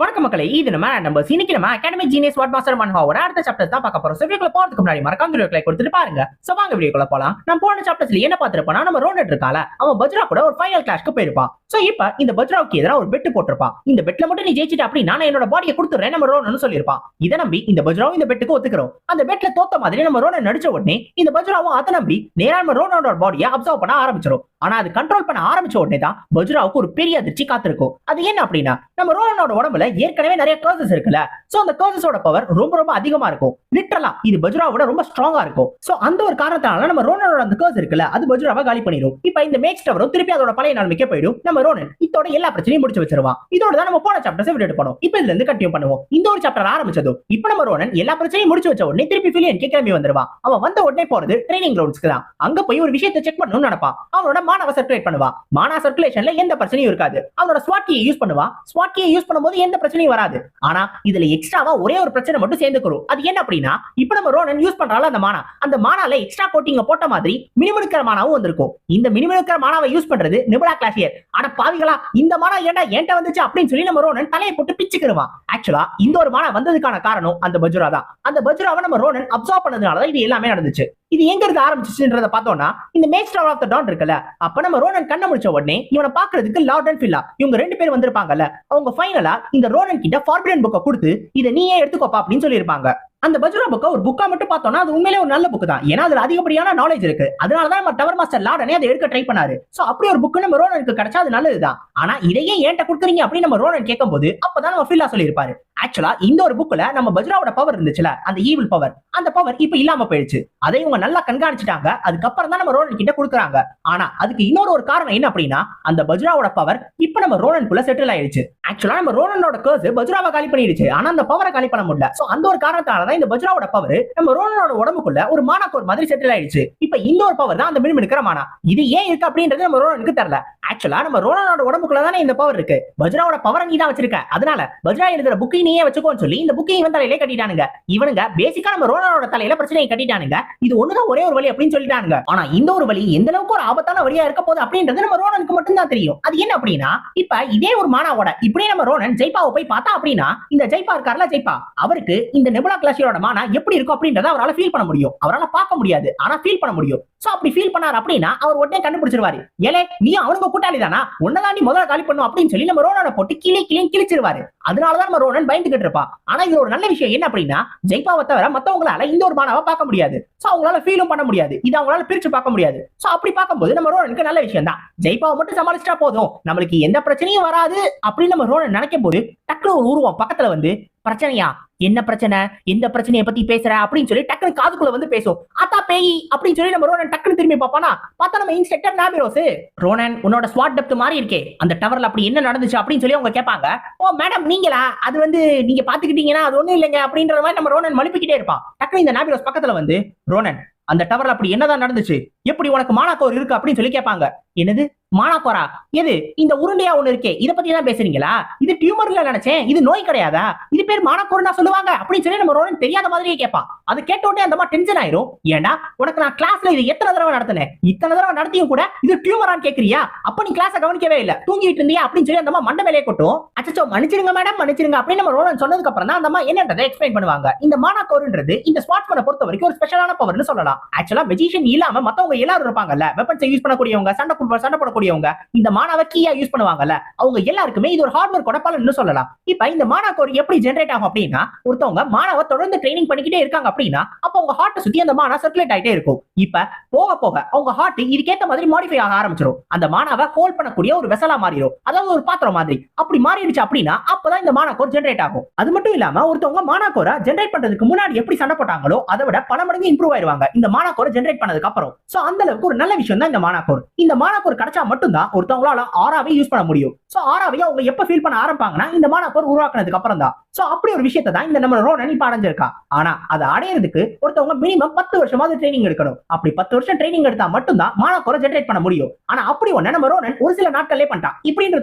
வணக்கம் மக்களே இது நம்ம நம்ம இன்னைக்கு நம்ம அகாடமிக் ஜீனியஸ் வாட் மாஸ்டர் மன்ஹாவோட அடுத்த சாப்டர் தான் பார்க்க போறோம். வீடியோக்குள்ள போறதுக்கு முன்னாடி மறக்காம வீடியோக்களை கொடுத்துட்டு பாருங்க. சோ வாங்க வீடியோக்குள்ள போலாம். நம்ம போன சாப்டர்ஸ்ல என்ன பார்த்திருப்பானா நம்ம ரோனட் இருக்கால அவன் பஜ்ரா கூட ஒரு ஃபைனல் கிளாஷ்க்கு போயிருப்பான். சோ இப்ப இந்த பஜ்ராவுக்கு எதிராக ஒரு பெட் போட்டிருப்பான். இந்த பெட்ல மட்டும் நீ ஜெயிச்சிட்டு அப்படின்னா நான் என்னோட பாடியை கொடுத்துறேன் நம்ம ரோனன் சொல்லியிருப்பான். இதை நம்பி இந்த பஜ்ராவும் இந்த பெட்டுக்கு ஒத்துக்கிறோம். அந்த பெட்ல தோத்த மாதிரி நம்ம ரோனன் நடிச்ச உடனே இந்த பஜ்ராவும் அதை நம்பி நேரா நம்ம ரோனோட பாடியை அப்சர்வ் பண்ண ஆரம்பிச்சிடும் ஆனா அது கண்ட்ரோல் பண்ண ஆரம்பிச்ச உடனே தான் பஜ்ராவுக்கு ஒரு பெரிய அதிர்ச்சி காத்திருக்கும். அது என்ன அப்படின்னா நம்ம ரோனனோட உடம்புல ஏற்கனவே நிறைய கர்சஸ் இருக்குல்ல. சோ அந்த கர்சஸோட பவர் ரொம்ப ரொம்ப அதிகமா இருக்கும். லிட்டரலா இது பஜ்ராவோட ரொம்ப ஸ்ட்ராங்கா இருக்கும். சோ அந்த ஒரு காரணத்தால நம்ம ரோனனோட அந்த கர்ஸ் இருக்குல்ல அது பஜ்ராவை காலி பண்ணிடும் இப்ப இந்த மேக்ஸ் டவரும் திருப்பி அதோட பழைய நிலைமைக்கே போயிடும். நம்ம ரோனன் இதோட எல்லா பிரச்சனையும் முடிச்சு வச்சிருவான். இதோட தான் நம்ம போன சாப்டர்ஸ் விட்டு போனோம். இப்ப இதுல இருந்து கண்டினியூ பண்ணுவோம். இந்த ஒரு சாப்டர் ஆரம்பிச்சதும் இப்ப நம்ம ரோனன் எல்லா பிரச்சனையும் முடிச்சு வச்ச உடனே திருப்பி பிலியன் கிளம்பி வந்துருவான். அவன் வந்த உடனே போறது ட்ரைனிங் கிரவுண்ட்ஸ்க்கு தான். அங்க போய் ஒரு விஷயத்தை செக் பண்ணணும்னு நினைப்பான். அவனோட மாணவ சர்க்குலேட் பண்ணுவான். மானா சர்க்குலேஷன்ல எந்த பிரச்சனையும் இருக்காது. அவனோட ஸ்வாட்டியை யூஸ் பண்ணுவான். ஸ்வாட் ஸ்வாட்டியை யூஸ் பண்ணும்போது எந்த பிரச்சனையும் வராது. ஆனா இதுல எக்ஸ்ட்ராவா ஒரே ஒரு பிரச்சனை மட்டும் சேர்ந்துக்கிறோம் அது என்ன அப்படின்னா இப்ப நம்ம ரோனன் யூஸ் பண்றால அந்த மானா. அந்த மானால எக்ஸ்ட்ரா கோட்டிங்க போட்ட மாதிரி மினிமனுக்கிற மானாவும் வந்திருக்கும். இந்த மினிமனுக்கிற மானாவை யூஸ் பண்றது நிபுலா கிளாசியர் ஆனா பாவிகளா இந்த மானா ஏன்டா என்கிட்ட வந்துச்சு அப்படின்னு சொல்லி நம்ம ரோனன் தலையை போட்டு பிச்சுக்கிடுவான். ஆக்சுவலா இந்த ஒரு மானா வந்ததுக்கான காரணம் அந்த பஜ்ரா தான். அந்த பஜ்ராவை நம்ம ரோனன் அப்சர்வ் பண்ணதுனாலதான் இது எல்லாமே நடந்துச்சு. இது எங்க இருந்து ஆரம்பிச்சுன்றத பார்த்தோம்னா இந்த மேஸ்டர் ஆஃப் த டான் இருக்குல்ல அப்ப நம்ம ரோனன் கண்ண முடிச்ச உடனே இவனை பாக்குறதுக்கு லார்ட் அண்ட் ஃபில்லா இவங்க ரெண்டு பேர் வந்திருப்பாங்கல்ல அவங்க ஃபைனலா இந்த ரோனன் கிட்ட ஃபார்பிடன் புக்கை கொடுத்து இதை நீயே எடுத்துக்கோப்பா அப்படின்னு சொல்லியிருப்பாங்க. அந்த பஜ்ரா புக்கை ஒரு புக்கா மட்டும் பார்த்தோம்னா அது உண்மையிலே ஒரு நல்ல புக் தான். ஏன்னா அதுல அதிகப்படியான நாலேஜ் இருக்கு. அதனால தான் நம்ம டவர் மாஸ்டர் லாடனே அதை எடுக்க ட்ரை பண்ணாரு. சோ அப்படி ஒரு புக் நம்ம ரோனனுக்கு கிடைச்சா அது நல்லதுதான். ஆனா இதையே ஏன்ட்ட கொடுக்குறீங்க அப்படின்னு நம்ம ரோனன் கேட்கும்போது அப்பதான் நம்ம ஃபில்லா சொல்லியிருப்பாரு. ஆக்சுவலா இந்த ஒரு புக்ல நம்ம பஜ்ராவோட பவர் இருந்துச்சுல அந்த ஈவில் பவர் அந்த பவர் இப்ப இல்லாம போயிடுச்சு. அதை இவங்க நல்லா கண்காணிச்சிட்டாங்க. அதுக்கப்புறம் தான் நம்ம ரோனன் கிட்ட கொடுக்குறாங்க. ஆனா அதுக்கு இன்னொரு ஒரு காரணம் என்ன அப்படின்னா அந்த பஜ்ராவோட பவர் இப்ப நம்ம ரோனனுக்குள்ள செட்டில் ஆயிடுச்சு. ஆக்சுவலா நம்ம ரோனனோட கர்ஸ் பஜ்ராவை காலி பண்ணிடுச்சு. ஆனா அந்த பவரை காலி பண்ண முடியல. சோ அந்த ஒரு காரணத்தால தான் இந்த பஜ்ராவோட பவர் நம்ம ரோனனோட உடம்புக்குள்ள ஒரு மானாக்கோர் மாதிரி செட்டில் ஆயிடுச்சு. இப்ப இந்த ஒரு பவர் தான் அந்த மினிமினுக்கிற மானா. இது ஏன் இருக்கு அப்படின்றது நம்ம ரோனனுக்கு தெரியல. ஆக்சுவலா நம்ம ரோனனோட உடம்புக்குள்ள தானே இந்த பவர் இருக்கு. பஜ்ராவோட பவரை நீ தான் வச்சிருக்க. அதனால பஜ்ரா எழுதுற புக்கையும் நீயே வச்சுக்கோன்னு சொல்லி இந்த புக்கையும் இவன் தலையிலே கட்டிட்டானுங்க. இவனுங்க பேசிக்கா நம்ம ரோனனோட தலையில பிரச்சனையை கட்டிட்டானுங்க. இது ஒண்ணுதான் ஒரே ஒரு வழி அப்படின்னு சொல்லிட்டானுங்க. ஆனா இந்த ஒரு வழி எந்த அளவுக்கு ஒரு ஆபத்தான வழியா இருக்க போகுது அப்படின்றது நம்ம ரோனனுக்கு மட்டும்தான் தெரியும். அது என்ன அப்படின்னா இப்ப இதே ஒரு மானாவோட இப்படியே நம்ம ரோனன் ஜெய்பாவை போய் பார்த்தா அப்படின்னா இந்த ஜெய்பா இருக்கார்ல ஜெய்பா அவருக்கு இந்த நெபுலா கிளாஷியோட மானா எப்படி இருக்கும் அப்படின்றத அவரால் ஃபீல் பண்ண முடியும். அவரால் பார்க்க முடியாது. ஆனா ஃபீல் பண்ண முடியும். சோ அப்படி ஃபீல் பண்ணார் அப்படின்னா அவர் உடனே கண்டுபிடிச்சிருவாரு. ஏலே நீ அவனுங்க கூட்டாளி தானா உன்னதான் நீ முதல்ல காலி பண்ணும் அப்படின்னு சொல்லி நம்ம ரோனனை போட்டு கிளி கிளி கிழிச்சிருவாரு. அதனாலதான் நம்ம ரோனன் பயந்துகிட்டு இருப்பான் ஆனா இது ஒரு நல்ல விஷயம் என்ன அப்படின்னா ஜெய்பாவை தவிர மத்தவங்களால இந்த ஒரு மாணவ பார்க்க முடியாது. சோ அவங்களால ஃபீலும் பண்ண முடியாது. இது அவங்களால பிரிச்சு பார்க்க முடியாது. சோ அப்படி பார்க்கும்போது நம்ம ரோனனுக்கு நல்ல விஷயம் தான். ஜெய்பாவை மட்டும் சமாளிச்சிட்டா போதும். நம்மளுக்கு எந்த பிரச்சனையும் வராது அப்படின்னு நம்ம ரோனன் நினைக்கும் போது டக்குனு ஒரு உருவம் பக்கத்துல வந்து பிரச்சனையா? என்ன பிரச்சனை? எந்த பிரச்சனையை பத்தி பேசுற? அப்படின்னு சொல்லி டக்குனு காதுக்குள்ள வந்து பேசும். அத்தா பேய் அப்படின்னு சொல்லி நம்ம ரோனன் டக்குனு திரும்பி பார்ப்பானா? பார்த்தா நம்ம இன்ஸ்பெக்டர் நாமிரோஸ் ரோனன் உன்னோட ஸ்வாட் டெப்த் மாதிரி இருக்கே. அந்த டவர்ல அப்படி என்ன நடந்துச்சு அப்படின்னு சொல்லி அவங்க கேட்பாங்க. ஓ மேடம் நீங்களா? அது வந்து நீங்க பாத்துக்கிட்டீங்கன்னா அது ஒண்ணும் இல்லைங்க அப்படின்ற மாதிரி நம்ம ரோனன் மழுப்பிக்கிட்டே இருப்பான். டக்குனு இந்த நாபிரோஸ் பக்கத்துல வந்து ரோனன் அந்த டவர்ல அப்படி என்னதான் நடந்துச்சு? எப்படி உனக்கு மானாக்கோர் இருக்கு? அப்படின்னு சொல்லி கேட்பாங்க. என்னது? மானாக்கோரா எது? இந்த உருண்டையா ஒண்ணு இருக்கே. இத பத்தி தான் பேசுறீங்களா? இது டியூமர்ல நினைச்சேன். இது நோய் கிடையாதா? இது பேர் மானாக்கோர்னா சொல்லுவாங்க. அப்படின்னு சொல்லி நம்ம ரோலன் தெரியாத மாதிரியே கேட்பான். அது கேட்ட உடனே அந்த மாதிரி டென்ஷன் ஆயிரும். ஏன்னா உனக்கு நான் கிளாஸ்ல இது எத்தனை தடவை நடத்தினேன்? இத்தனை தடவை நடத்தியும் கூட இது டியூமரான்னு கேக்குறியா? அப்ப நீ கிளாஸ கவனிக்கவே இல்ல. தூங்கிட்டு இருந்தியா? அப்படின்னு சொல்லி அந்த அம்மா மண்டை மேலே கொட்டும். அச்சோ மன்னிச்சிருங்க மேடம் மன்னிச்சிருங்க அப்படின்னு நம்ம ரோலன் சொன்னதுக்கு அப்புறம் தான் அந்த அம்மா என்னன்றதை எக்ஸ்பிளைன் பண்ணுவாங்க. இந்த மானாக்கோர்ன்றது இந்த ஸ்மார்ட் பண்ண பொறுத்த வரைக்கும் ஒரு ஸ்பெஷலான பவர்னு சொல்லலாம். ஆக்சுவலா மெஜிஷியன் இல்லாம மத்தவங்க எல்லாரும் இருப்பாங்கல்ல. வெப்பன்ஸை யூஸ் பண்ணக்கூடியவங்க சண்டை போட- போடக்கூடிய இருக்கக்கூடியவங்க இந்த மானாவை கீயா யூஸ் பண்ணுவாங்கல்ல அவங்க எல்லாருக்குமே இது ஒரு ஹார்ட்வேர் கூட சொல்லலாம். இப்ப இந்த மானாக்கோர் எப்படி ஜென்ரேட் ஆகும் அப்படின்னா ஒருத்தவங்க மானாவை தொடர்ந்து ட்ரைனிங் பண்ணிக்கிட்டே இருக்காங்க அப்படின்னா அப்ப அவங்க ஹார்ட்டை சுத்தி அந்த மானா சர்க்குலேட் ஆகிட்டே இருக்கும். இப்ப போக போக அவங்க ஹார்ட் இதுக்கேத்த மாதிரி மாடிஃபை ஆக ஆரம்பிச்சிடும் அந்த மானாவை ஹோல்ட் பண்ணக்கூடிய ஒரு வெசலா மாறிடும் அதாவது ஒரு பாத்திரம் மாதிரி. அப்படி மாறிடுச்சு அப்படின்னா அப்பதான் இந்த மானாக்கோர் ஜென்ரேட் ஆகும். அது மட்டும் இல்லாம ஒருத்தவங்க மானாக்கோரை ஜென்ரேட் பண்றதுக்கு முன்னாடி எப்படி சண்டை போட்டாங்களோ அதை விட பல மடங்கு இம்ப்ரூவ் ஆயிருவாங்க. இந்த மானாக்கோரை ஜென்ரேட் பண்ணதுக்கு அப்புறம். சோ அந்த அளவுக்கு ஒரு நல்ல விஷயம் தான் இந்த மானாக்கோர் இந்த மானாக்கோர் கிடைச்சா மட்டும்தான் ஒருத்தவங்களால ஆறாவே யூஸ் பண்ண முடியும். சோ ஆறாவையும் அவங்க எப்ப ஃபீல் பண்ண ஆரம்பிப்பாங்கன்னா இந்த மானாக்கோர் உருவாக்குனதுக்கு அப்புறம் தான் சோ அப்படி ஒரு விஷயத்தை தான் இந்த நம்ம ரோனன் இப்ப அடைஞ்சிருக்கா ஆனா அதை அடையிறதுக்கு ஒருத்தவங்க மினிமம் பத்து வருஷமாவது ட்ரைனிங் எடுக்கணும். அப்படி பத்து வருஷம் ட்ரைனிங் எடுத்தா மட்டும்தான் மானாக்கோரை ஜென்ரேட் பண்ண முடியும். ஆனா அப்படி ஒண்ணு நம்ம ரோனன் ஒரு சில நாட்களே பண்ணிட்டான்.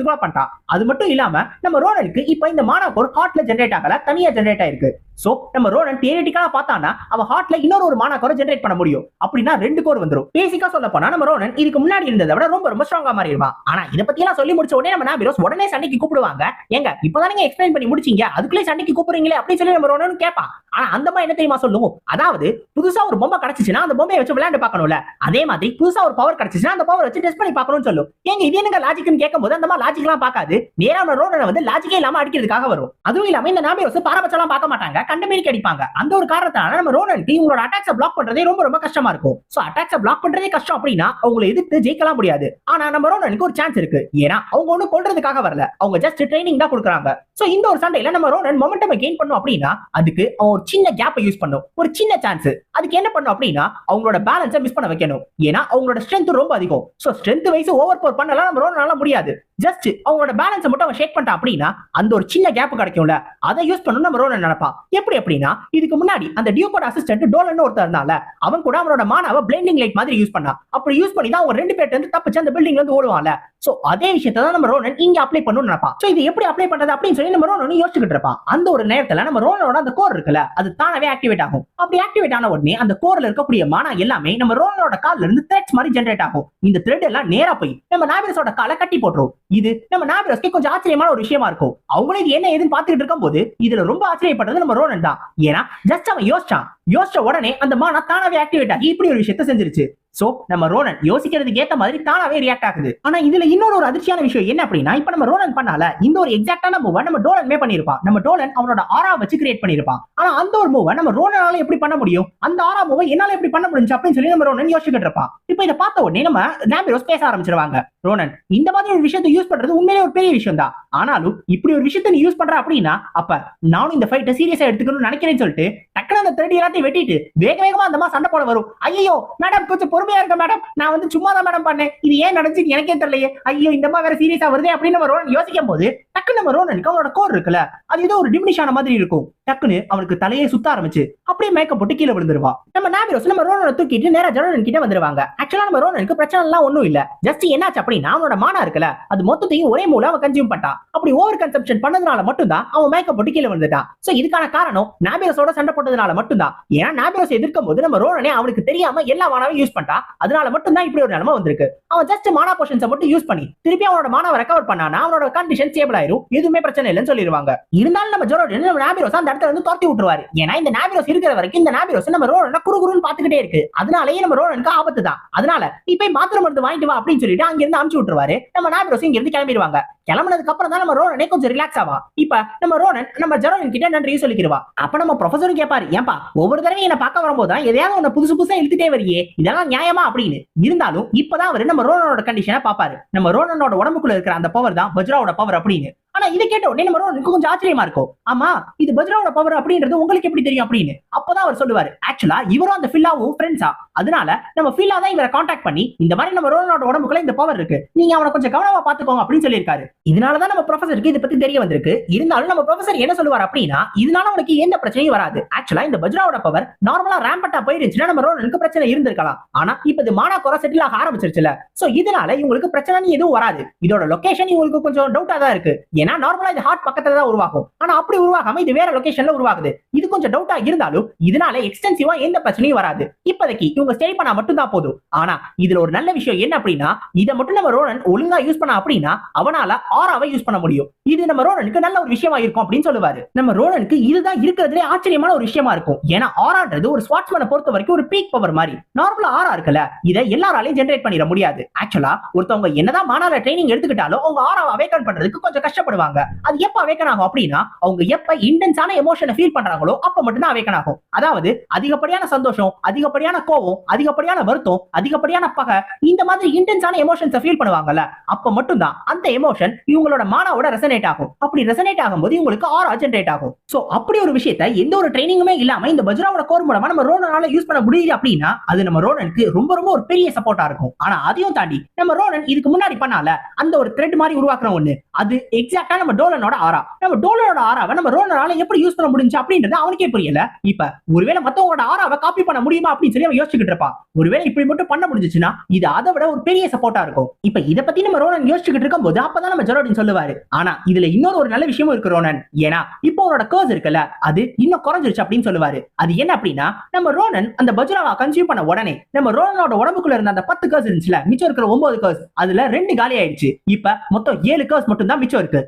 கூட பண்ணிட்டான். அது மட்டும் இல்லாம நம்ம ரோனனுக்கு இப்ப இந்த மானாக்கோர் ஹார்ட்ல ஜென்ரேட் ஆகல தனியா ஜென்ரேட் ஆயிருக்கு. சோ நம்ம ரோனன் தியரிட்டிக்கலா பார்த்தான்னா அவ ஹார்ட்ல இன்னொரு ஒரு மானா கோர் பண்ண முடியும். அப்படின்னா ரெண்டு கோர் வந்துரும். பேசிக்கா சொல்ல போனா நம்ம ரோனன் இதுக்கு முன்னாடி இருந்ததை விட ரொம்ப ரொம்ப ஸ்ட்ராங்கா மாறிடுவான் ஆனா இதை பத்தி எல்லாம் சொல்லி முடிச்ச உடனே நம்ம நாபிரோஸ் உடனே சண்டைக்கு கூப்பிடுவாங்க. ஏங்க இப்பதான் நீங்க எக்ஸ்பிளைன் பண்ணி முடிச்சீங்க. அதுக்குள்ளே சண்டைக்கு கூப்பிடுறீங்களே அப்படின்னு சொல்லி நம்ம ரோனன் கேட்பான். ஆனா அந்த மாதிரி என்ன தெரியுமா சொல்லுவோம் அதாவது புதுசா ஒரு பொம்மை கிடைச்சிச்சுன்னா அந்த பொம்மையை வச்சு விளையாண்டு பார்க்கணும்ல. அதே மாதிரி புதுசா ஒரு பவர் கிடைச்சிச்சுன்னா அந்த பவர் வச்சு டெஸ்ட் பண்ணி பார்க்கணும்னு சொல்லும். ஏங்க இது என்னங்க லாஜிக்னு கேட்கும்போது அந்த மாதிரி லாஜிக்லாம் பார்க்காது. நேரா ரோனனை வந்து லாஜிக்கே இல்லாம அடிக்கிறதுக்காக வரும். அதுவும் இல்லாம இந்த நாபிரோஸ் பாரபட்சம் பார்க்க மாட்டாங்க. கண்டமேரிக்கு அடிப்பாங்க. அந்த ஒரு காரணத்தால நம்ம ரோனனுக்கு இவங்களோட அட்டாக்ஸை பிளாக் பண்றதே ரொம்ப ரொம்ப கஷ்டமா இருக்கும். சோ அட்டாக்ஸை பிளாக் பண்றதே கஷ்டம் அப்படின்னா அவங்களை எதிர்த்து ஜெயிக்கலாம் முடியாது. ஆனா நம்ம ரோனனுக்கு ஒரு சான்ஸ் இருக்கு. ஏன்னா அவங்க ஒண்ணு கொள்றதுக்காக வரல. அவங்க ஜஸ்ட் ட்ரைனிங் தான் கொடுக்குறாங்க. சோ இந்த ஒரு சண்டையில நம்ம ரோனன் மொமெண்டம் கெயின் பண்ணும் அப்படின்னா அதுக்கு அவன் ஒரு சின்ன கேப்பை யூஸ் பண்ணும். ஒரு சின்ன சான்ஸ் அதுக்கு என்ன பண்ணும் அப்படின்னா அவங்களோட பேலன்ஸை மிஸ் பண்ண வைக்கணும். ஏன்னா அவங்களோட ஸ்ட்ரென்த் ரொம்ப அதிகம். So strength wise over power பண்ணலாம் நம்ம ரோனால முடியாது. ஜஸ்ட் அவங்களோட பேலன்ஸை மட்டும் அவன் ஷேக் பண்ணிட்டான் அப்படின்னா அந்த ஒரு சின்ன கேப் கிடைக்கும்ல. அதை யூஸ் பண்ணணும் நம்ம ரோனன் நினைப்பா எப்படி அப்படின்னா இதுக்கு முன்னாடி அந்த டியூக்கோட அசிஸ்டன்ட் டோலன் ஒருத்தர் இருந்தால அவன் கூட அவனோட மானாவை பிளைண்டிங் லைட் மாதிரி யூஸ் பண்ணான். அப்படி யூஸ் பண்ணி தான் அவங்க ரெண்டு பேர்ட்ட இருந்து தப்பிச்சு அந்த பில்டிங்ல இருந்து ஓடுவான்ல. சோ அதே விஷயத்தை தான் நம்ம ரோனன் இங்க அப்ளை பண்ணணும்னு நினைப்பா சோ இது எப்படி அப்ளை பண்றது அப்படின்னு சொல்லி நம்ம ரோனன் யோசிச்சுக்கிட்டு இருப்பான். அந்த ஒரு நேரத்துல நம்ம ரோனோட அந்த கோர் இருக்குல்ல அது தானவே ஆக்டிவேட் ஆகும். அப்படி ஆக்டிவேட் ஆன உடனே அந்த கோர்ல இருக்கக்கூடிய மானா எல்லாமே நம்ம ரோனனோட கால்ல இருந்து த்ரெட்ஸ் மாதிரி ஜென்ரேட் ஆகும். இந்த த்ரெட் எல்லாம் நேரா போய் நம்ம நாபிரஸோட காலை கட்டி போட்டுரும். இது நம்ம நாபிரஸ்க்கு கொஞ்சம் ஆச்சரியமான ஒரு விஷயமா இருக்கும். அவங்களே இது என்ன ஏதுன்னு பாத்துக்கிட்டு இருக்கும்போது இதுல ரொம்ப ஆச்சரியப்பட்டது நம்ம ரோனன் தான். ஏன்னா ஜஸ்ட் அவன் யோசிச்சான். யோசிச்ச உடனே அந்த மானா தானாவே ஆக்டிவேட் ஆகி இப்படி ஒரு விஷயத்த செஞ்சிருச்சு. சோ நம்ம ரோனன் யோசிக்கிறதுக்கு ஏத்த மாதிரி தானாவே ரியாக்ட் ஆகுது. ஆனா இதுல இன்னொரு ஒரு அதிர்ச்சியான விஷயம் என்ன அப்படின்னா இப்ப நம்ம ரோனன் பண்ணால இந்த ஒரு எக்ஸாக்டான மூவ் நம்ம டோலன்மே பண்ணிருப்பான் நம்ம டோலன் அவனோட ஆரா வச்சு கிரியேட் பண்ணிருப்பான் ஆனா அந்த ஒரு மூவை நம்ம ரோனனால எப்படி பண்ண முடியும்? அந்த ஆரா மூவை என்னால எப்படி பண்ண முடிஞ்சு அப்படின்னு சொல்லி நம்ம ரோனன் யோசிக்கிட்டு இருப்பான் இப்ப இதை பார்த்த உடனே நம்ம நாம்பிரோஸ் பேச ஆரம்பிச்சிருவாங்க. ரோனன் இந்த மாதிரி ஒரு விஷயத்தை யூஸ் பண்றது உண்மையிலே ஒரு பெரிய விஷயம் தான் ஆனாலும் இப்படி ஒரு விஷயத்தை நீ யூஸ் பண்ற அப்படின்னா அப்ப நானும் இந்த ஃபைட்டை சீரியஸா எடுத்துக்கணும்னு நினைக்கிறேன்னு சொல்லிட்டு டக்குனு அந்த த்ரெட் எல்லாத்தையும் வெட்டிட்டு வேக வேகமா அந்த மாதிரி சண்டை போட வரும். ஐயோ மேடம் கொஞ்சம் பொறுமையா இருக்க மேடம் நான் வந்து சும்மா தான் மேடம் பண்ணேன். இது ஏன் நடந்துச்சு எனக்கே தெரியலையே. ஐயோ இந்த மாதிரி வேற சீரியஸா வருதே அப்படின்னு நம்ம ரோனன் யோசிக்கும் போது டக்குன்னு நம்ம ரோனனுக்கு அவனோட கோர் இருக்குல்ல. அது ஏதோ ஒரு டிமினிஷ் ஆன மாதிரி இருக்கும். டக்குன்னு அவனுக்கு தலையை சுத்த ஆரம்பிச்சு அப்படியே மேக்கப் போட்டு கீழே விழுந்துருவா. நம்ம நாவிரோஸ் நம்ம ரோனனை தூக்கிட்டு நேரா ஜனரன் கிட்ட வந்துருவாங்க. ஆக்சுவலா நம்ம ரோனனுக்கு பிரச்சனை எல்லாம் ஒண்ணும் இல்ல. ஜஸ்ட் என்னாச்சு அப்படின்னா அவனோட மானா இருக்குல்ல அது மொத்தத்தையும் ஒரே மூலம் அவன் கன்சியூம் பண்ணிட்டான். அப்படி ஓவர் கன்சப்ஷன் பண்ணதுனால மட்டும்தான் அவன் மேக்கப் போட்டு கீழே விழுந்துட்டான். சோ இதுக்கான காரணம் நாபிரோஸோட சண்டை போட்டதுனால மட்டும்தான். ஏன்னா நாபிரோஸ் எதிர்க்கும் போது நம்ம ரோனனே அவனுக்கு தெரியாம எல்லா மானாவையும் யூஸ் பண்ணிட்டான். அதனால மட்டும்தான் இப்படி ஒரு நிலைமை வந்திருக்கு. அவன் ஜஸ்ட் மானா போர்ஷன்ஸை மட்டும் யூஸ் பண்ணி திருப்பி அவனோட மானாவை ரெக்கவர் பண்ணானா அவனோட கண்டிஷன் ஸ்டேபிள் ஆயிரும். எதுவுமே பிரச்சனை இல்லைன்னு சொல்லிடுவாங்க. இருந்தாலும் நம்ம ஜோரோடன் நாபிரோஸ் அந்த இடத்துல வந்து துரத்தி விட்டுருவாரு. ஏன்னா இந்த நாபிரோஸ் இருக்கிற வரைக்கும் இந்த நாபிரோஸ் நம்ம ரோனனை குறுகுறுன்னு பாத்துக்கிட்டே இருக்கு. அதனாலயே நம்ம ரோனனுக்கு ஆபத்து தான். அதனால நீ போய் மாத்திரை மருந்து வாங்கிட்டு வா அப்படின்னு சொல்லிட்டு அங்க இருந்து அனுப்பிச்சு விட்டுருவாரு. நம்ம நாபிரோஸ் இங்க இருந்து கிளம்பிடுவாங்க. கிளம்புனதுக்கு அப்புறம் தான் நம்ம ரோனனே கொஞ்சம் ரிலாக்ஸ் ஆவா. இப்ப நம்ம ரோனன் நம்ம ஜெரோனின் கிட்ட நன்றி சொல்லிக்கிறவா அப்ப நம்ம ப்ரொஃபஸரும் கேட்பாரு ஏன்பா ஒவ்வொரு தடவையும் என்ன பார்க்க வரும்போது தான் எதையாவது ஒண்ணு புதுசு புதுசா இழுத்துட்டே வரியே. இதெல்லாம் நியாயமா? அப்படின்னு. இருந்தாலும் இப்பதான் அவரு நம்ம ரோனனோட கண்டிஷனை பாப்பாரு நம்ம ரோனனோட உடம்புக்குள்ள இருக்கிற அந்த பவர் தான் வஜ்ராவோட பவர் அப்படின்னு. ஆனா இதை கேட்ட உடனே நம்ம எனக்கு கொஞ்சம் ஆச்சரியமா இருக்கும். ஆமா இது பஜ்ராவோட பவர் அப்படின்றது உங்களுக்கு எப்படி தெரியும் அப்படின்னு? அப்பதான் அவர் சொல்லுவாரு. ஆக்சுவலா இவரும் அந்த ஃபில்லாவும் ஃப்ரெண்ட்ஸா அதனால நம்ம ஃபில்லா தான் இவரை காண்டாக்ட் பண்ணி இந்த மாதிரி நம்ம ரோனோட உடம்புக்குள்ள இந்த பவர் இருக்கு. நீங்க அவனை கொஞ்சம் கவனமா பாத்துக்கோங்க அப்படின்னு சொல்லியிருக்காரு. இதனாலதான் நம்ம ப்ரொஃபசருக்கு இதை பத்தி தெரிய வந்திருக்கு. இருந்தாலும் நம்ம ப்ரொஃபசர் என்ன சொல்லுவார் அப்படின்னா இதனால உனக்கு எந்த பிரச்சனையும் வராது. ஆக்சுவலா இந்த பஜ்ராவோட பவர் நார்மலா ரேம்பட்டா போயிருச்சுன்னா நம்ம ரோனனுக்கு பிரச்சனை இருந்திருக்கலாம். ஆனா இப்ப இது மானா குறை செட்டில் ஆக ஆரம்பிச்சிருச்சுல சோ இதனால இவங்களுக்கு பிரச்சனை எதுவும் வராது. இதோட லொகேஷன் இவங்களுக்கு கொஞ்சம் டவுட்டா தான் இருக்கு. அப்படின்னா நார்மலா இது ஹார்ட் பக்கத்துல தான் உருவாகும். ஆனா அப்படி உருவாகாம இது வேற லொகேஷன்ல உருவாகுது. இது கொஞ்சம் டவுட்டா இருந்தாலும் இதனால எக்ஸ்டென்சிவா எந்த பிரச்சனையும் வராது. இப்போதைக்கு இவங்க ஸ்டே பண்ணா மட்டும் தான் போதும். ஆனா இதுல ஒரு நல்ல விஷயம் என்ன அப்படின்னா இதை மட்டும் நம்ம ரோனன் ஒழுங்கா யூஸ் பண்ணா அப்படின்னா அவனால ஆறாவை யூஸ் பண்ண முடியும். இது நம்ம ரோனனுக்கு நல்ல ஒரு விஷயமா இருக்கும் அப்படின்னு சொல்லுவாரு. நம்ம ரோனனுக்கு இதுதான் இருக்கிறதுலே ஆச்சரியமான ஒரு விஷயமா இருக்கும். ஏன்னா ஆறான்றது ஒரு ஸ்வாட்ஸ்மேனை பொறுத்த வரைக்கும் ஒரு பீக் பவர் மாதிரி. நார்மலா ஆறா இருக்குல்ல இதை எல்லாராலையும் ஜென்ரேட் பண்ணிட முடியாது. ஆக்சுவலா ஒருத்தவங்க என்னதான் மாநாட ட்ரைனிங் எடுத்துக்கிட்டாலும் அவங்க ஆறாவை அவேக்கன் பண்றதுக்கு கொஞ்சம் பண்ணுவாங்க அது எப்ப அவேக்கன் ஆகும் அப்படின்னா அவங்க எப்ப இன்டென்ஸான எமோஷனை ஃபீல் பண்றாங்களோ அப்ப மட்டும்தான் அவேக்கன் ஆகும். அதாவது அதிகப்படியான சந்தோஷம் அதிகப்படியான கோவம் அதிகப்படியான வருத்தம் அதிகப்படியான பகை இந்த மாதிரி இன்டென்ஸான எமோஷன்ஸை ஃபீல் பண்ணுவாங்கல்ல அப்ப மட்டும்தான் அந்த எமோஷன் இவங்களோட மானாவோட ரெசனேட் ஆகும். அப்படி ரெசனேட் ஆகும்போது இவங்களுக்கு ஆரா ஜென்ரேட் ஆகும். சோ அப்படி ஒரு விஷயத்த எந்த ஒரு ட்ரைனிங்குமே இல்லாம இந்த பஜ்ராவோட கோர் மூலமா நம்ம ரோனனால யூஸ் பண்ண முடியுது அப்படின்னா அது நம்ம ரோனனுக்கு ரொம்ப ரொம்ப ஒரு பெரிய சப்போர்ட்டா இருக்கும். ஆனா அதையும் தாண்டி நம்ம ரோனன் இதுக்கு முன்னாடி பண்ணால அந்த ஒரு த்ரெட் மாதிரி உருவாக்குற ஒண்ணு அது எக்ஸாக்ட் எக்ஸாக்டா நம்ம டோலனோட ஆரா நம்ம டோலனோட ஆராவை நம்ம ரோலனால எப்படி யூஸ் பண்ண முடிஞ்சு அப்படின்றது அவனுக்கே புரியல. இப்ப ஒருவேளை மத்தவங்களோட ஆராவை காப்பி பண்ண முடியுமா அப்படின்னு சொல்லி அவன் யோசிச்சுக்கிட்டு இருப்பான். ஒருவேளை இப்படி மட்டும் பண்ண முடிஞ்சுச்சுன்னா இது அதை விட ஒரு பெரிய சப்போர்ட்டா இருக்கும். இப்ப இத பத்தி நம்ம ரோனன் யோசிச்சுக்கிட்டு இருக்கும்போது அப்பதான் நம்ம ஜெரோடின் சொல்லுவாரு. ஆனா இதுல இன்னொரு ஒரு நல்ல விஷயமும் இருக்கு ரோனன். ஏன்னா இப்போ அவரோட கர்ஸ் இருக்குல்ல அது இன்னும் குறைஞ்சிருச்சு அப்படின்னு சொல்லுவாரு. அது என்ன அப்படின்னா நம்ம ரோனன் அந்த பஜ்ராவா கன்சியூம் பண்ண உடனே நம்ம ரோனனோட உடம்புக்குள்ள இருந்த அந்த பத்து கர்ஸ் இருந்துச்சுல மிச்சம் இருக்கிற ஒன்பது கர்ஸ் அதுல ரெண்டு காலி ஆயிடுச்சு இப்ப மொத்தம் ஏழு கர்ஸ் மட்டும் தான் மிச்சம் இருக்கு.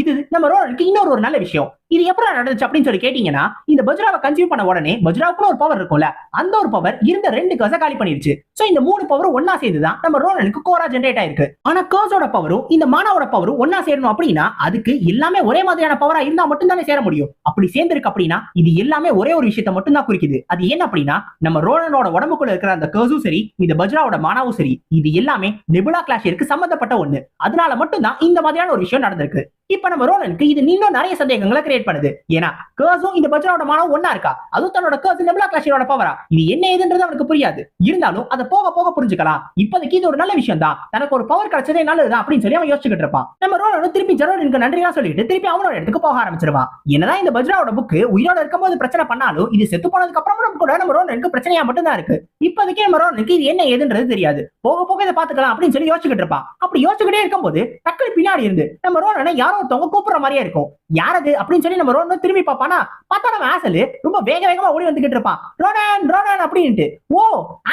இது நம்ம ரோனனுக்கு இன்னொரு ஒரு நல்ல விஷயம். இது எப்படி நடந்துச்சு அப்படின்னு சொல்லி கேட்டீங்கன்னா இந்த பஜ்ராவை கன்சியூம் பண்ண உடனே பஜ்ராவுக்குள்ள ஒரு பவர் இருக்கும்ல அந்த ஒரு பவர் இருந்த ரெண்டு கர்ஸை காலி பண்ணிருச்சு. சோ இந்த மூணு பவரும் ஒன்னா சேர்ந்துதான் நம்ம ரோனனுக்கு கோரா ஜென்ரேட் ஆயிருக்கு. ஆனா கர்ஸோட பவரும் இந்த மானாவோட பவரும் ஒன்னா சேரணும் அப்படின்னா அதுக்கு எல்லாமே ஒரே மாதிரியான பவரா இருந்தா மட்டும் தானே சேர முடியும். அப்படி சேர்ந்திருக்கு அப்படின்னா இது எல்லாமே ஒரே ஒரு விஷயத்த மட்டும் தான் குறிக்குது. அது என்ன அப்படின்னா நம்ம ரோனனோட உடம்புக்குள்ள இருக்கிற அந்த கர்ஸும் சரி இந்த பஜ்ராவோட மானாவும் சரி இது எல்லாமே நெபுலா கிளாஷிற்கு சம்பந்தப்பட்ட ஒண்ணு. அதனால மட்டும் தான் இந்த மாதிரியான ஒரு விஷயம் நடந்திருக்கு. இப்ப பண்ண ரோலனுக்கு இது இன்னும் நிறைய சந்தேகங்களை கிரியேட் பண்ணுது. ஏன்னா கர்ஸும் இந்த பஜ்ராவோட மானம் ஒன்னா இருக்கா? அதுவும் தன்னோட கர்ஸ் நெபுலா கிளாஷியோட பவரா இது என்ன ஏதுன்றது அவனுக்கு புரியாது. இருந்தாலும் அதை போக போக புரிஞ்சுக்கலாம். இப்போதைக்கு இது ஒரு நல்ல விஷயம் தான். தனக்கு ஒரு பவர் கிடைச்சதே நல்லதுதான் அப்படின்னு சொல்லி அவன் யோசிச்சுக்கிட்டு இருப்பான். நம்ம ரோலனும் திருப்பி ஜெரோடினுக்கு நன்றியா சொல்லிட்டு திருப்பி அவனோட இடத்துக்கு போக ஆரம்பிச்சிருவான். என்னதான் இந்த பஜ்ராவோட புக்கு உயிரோட இருக்கும்போது பிரச்சனை பண்ணாலும் இது செத்து போனதுக்கு அப்புறம் கூட நம்ம ரோலனுக்கு பிரச்சனையா மட்டும்தான் இருக்கு. இப்போதைக்கு நம்ம ரோலனுக்கு இது என்ன ஏதுன்றது தெரியாது. போக போக இதை பாத்துக்கலாம் அப்படின்னு சொல்லி யோசிச்சுக்கிட்டு இருப்பான். அப்படி யோசிச்சுக்கிட்டே இருக்கும்போது டக்குனு பின்னாடி இருந்து நம்ம ரோலனை யாரோ ஒருத்தவங்க கூப்பிடுற மாதிரியே இருக்கும். யாரது? அப்படின்னு சொல்லி நம்ம ரோலனை திரும்பி பார்ப்பானா? பார்த்தா நம்ம ஆசலு ரொம்ப வேக வேகமா ஓடி வந்துகிட்டு இருப்பான். ரோனன் ரோனன் அப்படின்ட்டு. ஓ